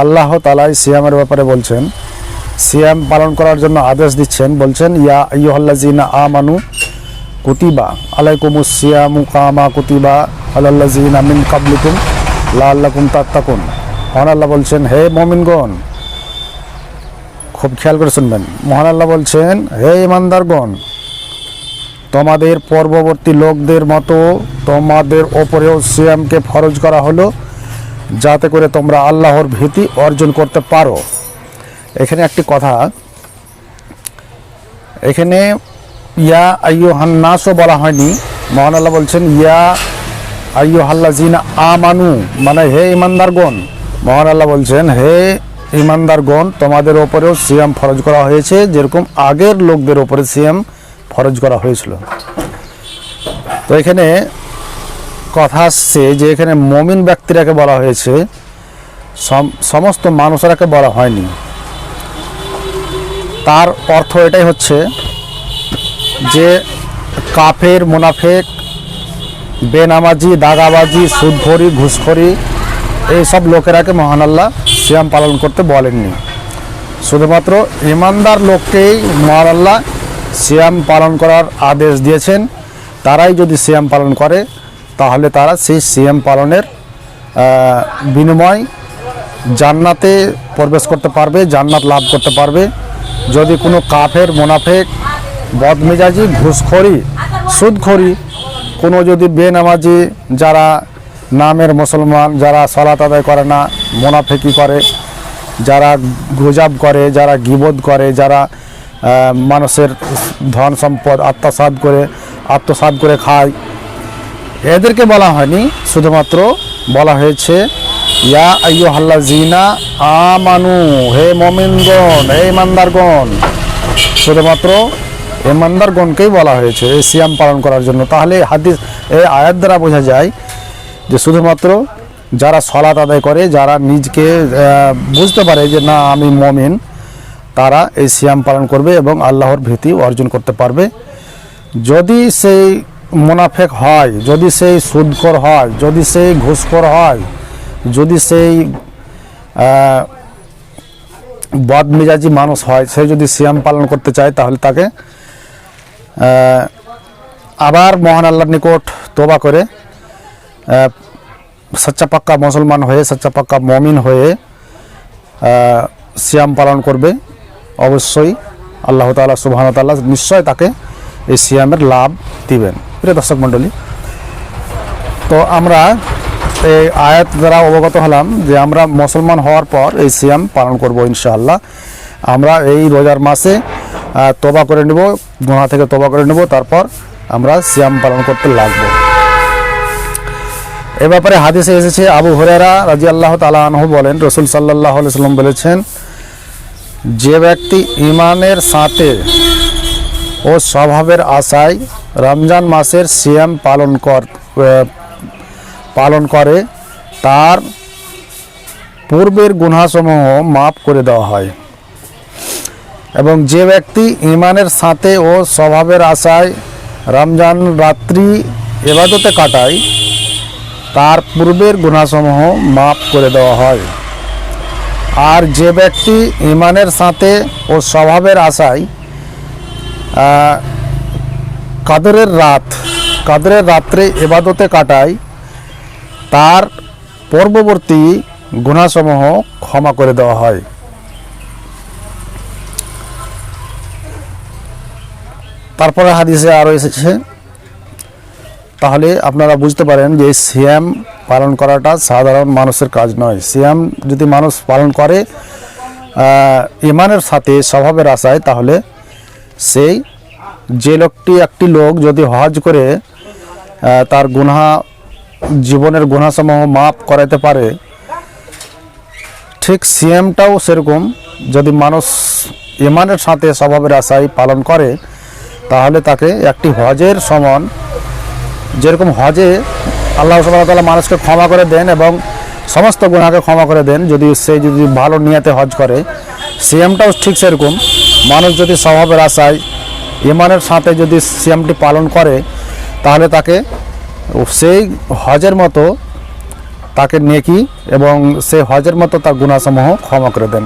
আল্লাহ তালাই সিয়ামের ব্যাপারে বলছেন। সিয়াম পালন করার জন্য আদেশ দিচ্ছেন, বলছেন, ইয়া ইহল্লাজিনা আ মানু কুতিবা আলাইকুমুস সিয়ামু কামা কুতিবা আলাল্লাজিনা মিন কাবলিকুম লাল্লাকুম তাত্তাকুন। মহান আল্লাহ বলছেন, হে মমিনগণ, খুব খেয়াল করে শুনবেন। মহান আল্লাহ বলছেন, হে ইমানদারগণ, তোমাদের পূর্ববর্তী লোকদের মতো তোমাদের ওপরেও সিয়ামকে ফরজ করা হলো। যাতে করে তোমরা আল্লাহর ভীতি অর্জন করতে পারো। এখানে একটি কথা। এখানে, ইয়া আইয়ু হান্নাসও বলা হয়নি। মহান আল্লাহ বলছেন, ইয়া আইয়ো আইয়ু হাল্লাজিনা আমানু মানে হে ইমানদারগণ মহান আল্লাহ বলছেন, হে ইমানদারগণ তোমাদের ওপরেও সিয়াম ফরজ করা হয়েছে, যেরকম আগের লোকদের ওপরে সিয়াম ফরজ করা হয়েছিল। তো এখানে কথা আসছে যে এখানে মমিন ব্যক্তিরাকে বলা হয়েছে, সম- সমস্ত মানুষেরাকে বলা হয়নি। তার অর্থ এটাই হচ্ছে যে কাফের, মুনাফেক, বেনামাজি, দাগাবাজি, সুদখড়ি, ঘুষখড়ি এইসব লোকেরাকে মহান আল্লাহ সিয়াম পালন করতে বলেননি। শুধুমাত্র ইমানদার লোককেই মহান আল্লাহ সিয়াম পালন করার আদেশ দিয়েছেন, তারাই যদি সিয়াম পালন করে তাহলে তারা সেই সিয়াম পালনের বিনিময় জান্নাতে প্রবেশ করতে পারবে, জান্নাত লাভ করতে পারবে। যদি কোনো কাফের, মোনাফেক, বদমেজাজি, ঘুষখড়ি, সুদখড়ি, কোনো যদি বেনামাজি যারা নামের মুসলমান, যারা সলাত আদায় করে না, মোনাফেকি করে, যারা গুজাব করে, যারা গিবোধ করে, যারা মানুষের ধন সম্পদ আত্মসাৎ করে আত্মসাৎ করে খায় এদেরকে বলা হয়নি, শুধুমাত্র বলা হয়েছে, ইয়া আইয়ো হাল্লা জিনা আমানু, হে মমিনগণ, হে ইমানদারগণ। শুধুমাত্র ইমানদারগণকেই বলা হয়েছে, এই সিয়াম পালন করার জন্য। তাহলে হাদিস, এই আয়াত দ্বারা বোঝা যায় যে শুধুমাত্র যারা সলাত আদায় করে, যারা নিজকে বুঝতে পারে যে না, আমি মমিন, তারা এই সিয়াম পালন করবে এবং আল্লাহর ভীতি অর্জন করতে পারবে। যদি সেই মুনাফেক হয়, যদি সেই সুদখোর হয়, যদি সেই ঘুষখোর হয়, যদি সেই বদমেজাজি মানুষ হয়, সে যদি সিয়াম পালন করতে চায়, তাহলে তাকে আবার মহান আল্লাহর নিকট তোবা করে সচ্চা পাক্কা মুসলমান হয়ে সচ্চা পাক্কা মমিন হয়ে সিয়াম পালন করবে, অবশ্যই আল্লাহ তালা সুবাহ তাল্লাহ নিশ্চয় তাকে এই সিয়ামের লাভ দিবেন। প্রিয় দর্শক মণ্ডলী, তো আমরা এই আয়াত দ্বারা অবগত হলাম যে আমরা মুসলমান হওয়ার পর এই সিয়াম পালন করব ইনশাআল্লাহ। আমরা এই রোজার মাসে তোবা করে নেব গোনা থেকে তোবা করে নেব, তারপর আমরা সিয়াম পালন করতে লাগবো। এ ব্যাপারে হাদিসে এসেছে, আবু হরেরা রাজি আল্লাহ তালা আনহু বলেন, রসুল সাল্লাহ সাল্লাম বলেছেন, যে ব্যক্তি ইমানের সাথে ও স্বভাবের আশায় রমজান মাসের সিয়াম পালন কর পালন করে, তার পূর্বের গুনাসমূহ মাফ করে দেওয়া হয়। এবং যে ব্যক্তি ইমানের সাথে ও স্বভাবের আশায় রমজান রাত্রি এবাদতে কাটায়, তার পূর্বের গুণাসমূহ মাফ করে দেওয়া হয়। আর যে ব্যক্তি ইমানের সাথে ও স্বভাবের আশায় কাদরের রাত, কাদরের রাত্রে এবাদতে কাটায় তার পূর্ববর্তী গুণাসমূহ ক্ষমা করে দেওয়া হয়। তারপরে হাদিসে আরও এসেছে, তাহলে আপনারা বুঝতে পারেন যে সিয়াম পালন করাটা সাধারণ মানুষের কাজ নয়। সিয়াম যদি মানুষ পালন করে ইমানের সাথে স্বভাবের আশায়, তাহলে সেই যে লোকটি একটি লোক যদি হজ করে তার গুনহা, জীবনের গুনাসমূহ মাফ করাতে পারে, ঠিক সিএমটাও সেরকম। যদি মানুষ ইমানের সাথে স্বভাবের আশায় পালন করে, তাহলে তাকে একটি হজের সমান, যেরকম হজে আল্লাহ তালা মানুষকে ক্ষমা করে দেন এবং সমস্ত গুণাকে ক্ষমা করে দেন, যদি সে যদি ভালো নিয়াতে হজ করে, সিএমটাও ঠিক সেরকম। মানুষ যদি স্বভাবের আশায় ইমানের সাথে যদি সিএমটি পালন করে, তাহলে তাকে সেই হজের মতো তাকে নেকি এবং সেই হজের মতো তার গুণাসমূহ ক্ষমা করে দেন।